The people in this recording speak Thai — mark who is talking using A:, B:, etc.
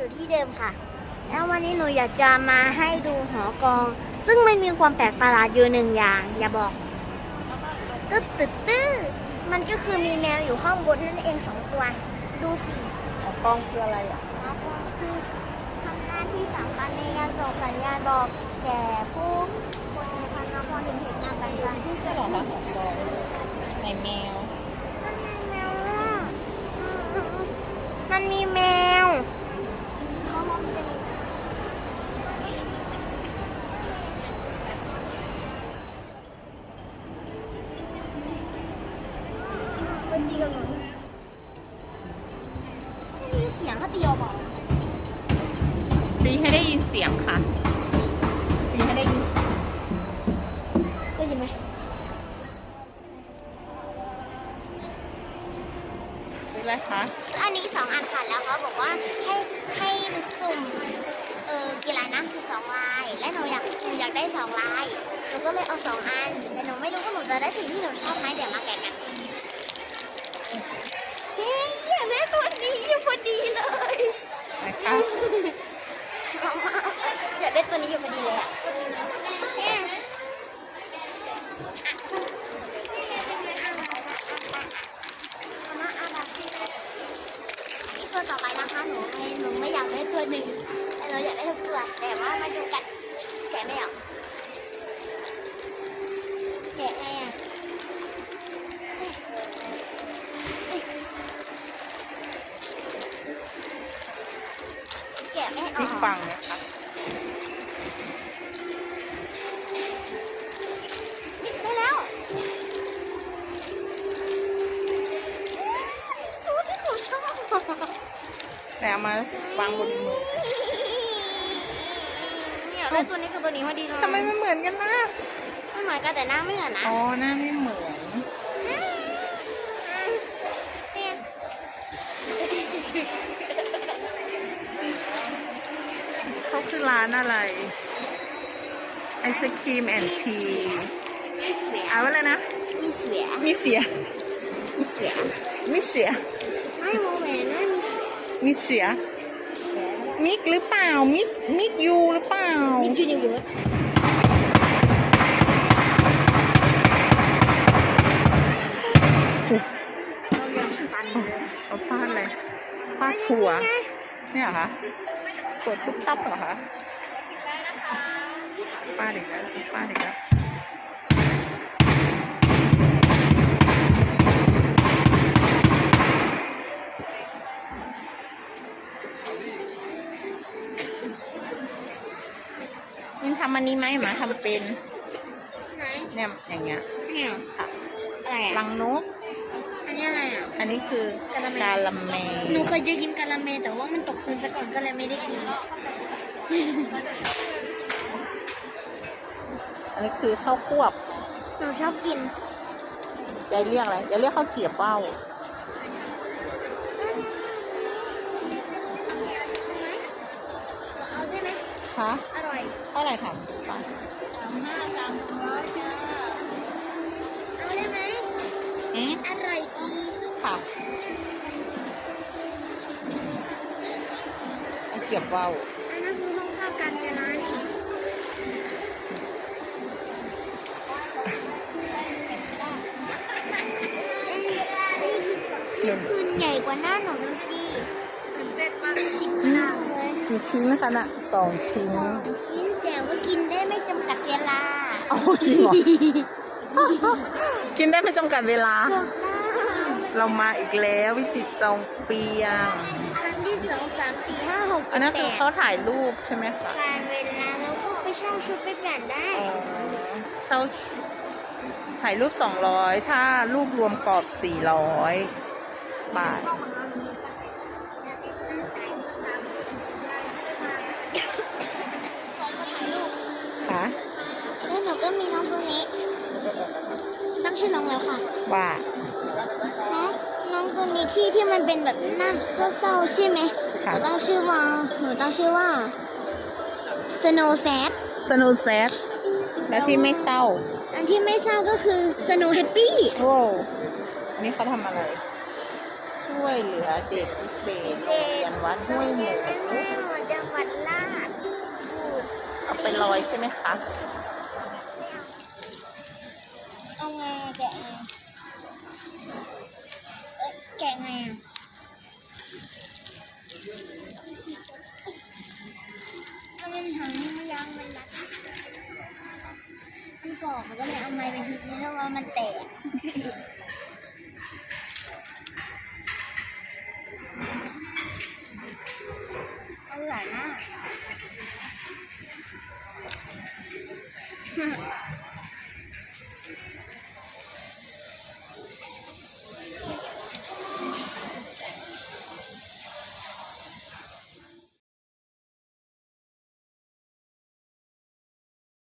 A: อยู่ที่เดิมค่ะ แล้ววันนี้หนูอยากจะมาให้ดูหอกอง ซึ่งมันมีความแปลกประหลาดอยู่หนึ่งอย่าง อย่าบอกตึ๊ดตึ๊ดตื้อมันก็คือมีแมวอยู่ข้างบนนั่นเองสองตัว ดูสิ
B: กล้องคืออะไรอะ
A: หอกองคือทำหน้าที่สำคัญในการส่งสัญญาณบอกแก่ผู้ คือ
B: อะไรคะ
A: อันนี้สองอันค่ะแล้วเขาบอกว่าให้ให้สุ่มเออกี่ลายนะสิบสองลาย และหนูอยากหนูอยากได้สองลายหนูก็เลยเอาสองอัน แต่หนูไม่รู้ว่าหนูจะได้สิ่งที่หนูชอบไหมเดี๋ยวมาแกะกันเฮ้ยอยากได้ตัวนี้อยู่พอดีเลย
B: นะคะ
A: อยากได้ตัวนี้อยู่พอดีเลยอะเนี่ยตัวต่อไปนะคะหนูไม่หนูไม่อยากได้ตัว หนึ่งแต่เราอยากได้ทุกตัว แต่ว่ามาดูกันแกะไม่ออกแกะไงอะแกะไม่อ
B: ที่
A: อก
B: ฟังเนี่ย
A: แต่
B: เอามาฟังบนมือ
A: เนี่ยได้ตัวนี้กับตัวนี้พอดีเลย
B: ทำไมมันเหมือนกันนะ
A: ไม่เหมือนกันแต่หน้าไม่เหมือนนะ
B: อ๋อหน้าไม่เหมือน
A: เนี่ย
B: เขาคือร้านอะไรไอศครีมแอนที
A: มีเสีย
B: เอาไว้เลยนะ
A: มีเสีย
B: มีเสีย
A: มีเสีย
B: มีเสีย
A: ไม่โมเมนต์ไม่มีเสีย
B: มีเสีย
A: เสีย
B: มิกหรือเปล่า มิก มิกยูหรือเปล่า
A: มิกยูนิเวิร์สเราอยากฟันเลย
B: เอาฟาดอะไรฟาดหัว เนี่ยเหรอคะกดตุ๊บตับเหรอคะฟาดอีกแล้วฟาดอีกแล้ว หมหมาทำเป็น
A: ไหน
B: เนี่ยอย่างเงี้ย
A: เนี่ย
B: ค่ะ
A: อะไร
B: รั
A: อะ
B: งนก
A: อันนี้อะไรอะ
B: อันนี้คือกะ
A: ละแม
B: กาละแม
A: หนูเคยจะกินกะละเมแต่ว่ามันตกพื้นซะก่อนก็เลยไม่ได้กิน
B: อันนี้คือข้าวควบ
A: หนูชอบกิน
B: ยายเรียกอะไรยายเรียกข้าวเกรียบว่าว
A: เอาได้ไหม
B: คะ
A: อร่อย
B: เท่าไหร่ถามป้า
A: เอาได้ไหม
B: อืม
A: อร่อยดี
B: ค่ะข้าวเกรียบว่าว
A: กเลย
B: กี่ชิ้นคะน่ะสองชิ้น
A: กินแต่ว่ากินได้ไม่จำกัดเวลา
B: เอาจริงเหรอ กินได้ไม่จำกัดเวลา
A: ถูกต้อง
B: เรามาอีกแล้ววิจิตรจองเปียง
A: ครั้งที่สองสามสี่ห้าหก
B: อันนั้น
A: เจ็
B: คื
A: ด
B: อ
A: แป
B: เขา
A: ด
B: ถ่ายรูปใช่ไหมคะ
A: การเวลาแล้วก็ไปเช่าชุดไปเปลี่ยนได้
B: อ๋อเช่าถ่ายรูปสองร้อยถ้ารูปรวมกรอบสี่ร้อยบาท ค่ะ
A: แล้วหนูก็มีน้องตัวนี้ตั้งชื่อน้องแล้วค่ะ
B: ว่า
A: น้องน้องตัวนี้ที่ที่มันเป็นแบบหน้าเศร้าๆใช่ไหมห
B: ค่ะ
A: นูตั้งชื่อว่าหนูตั้งชื่อว่า Snow Sad
B: สนุแซดและที่ไม่เศร้า
A: อันที่ไม่เศร้าก็คือ Snow Happy
B: โว้วนี่เขาทำอะไร ช่วยเหลือเด็กพิเศษโรงเรียนวัดห้วยหมู
A: แม่หมอจังหวัดราชพูด
B: เอาไปลอยใช่ไหมคะ
A: เอาไงแกะไงเอ้ยแกะไงอะเอามันหังมันยังมันรัดมันกรอกมันก็เลยเอาไม้ไปทีนี้แล้วว่ามันแตก ร่อยมาก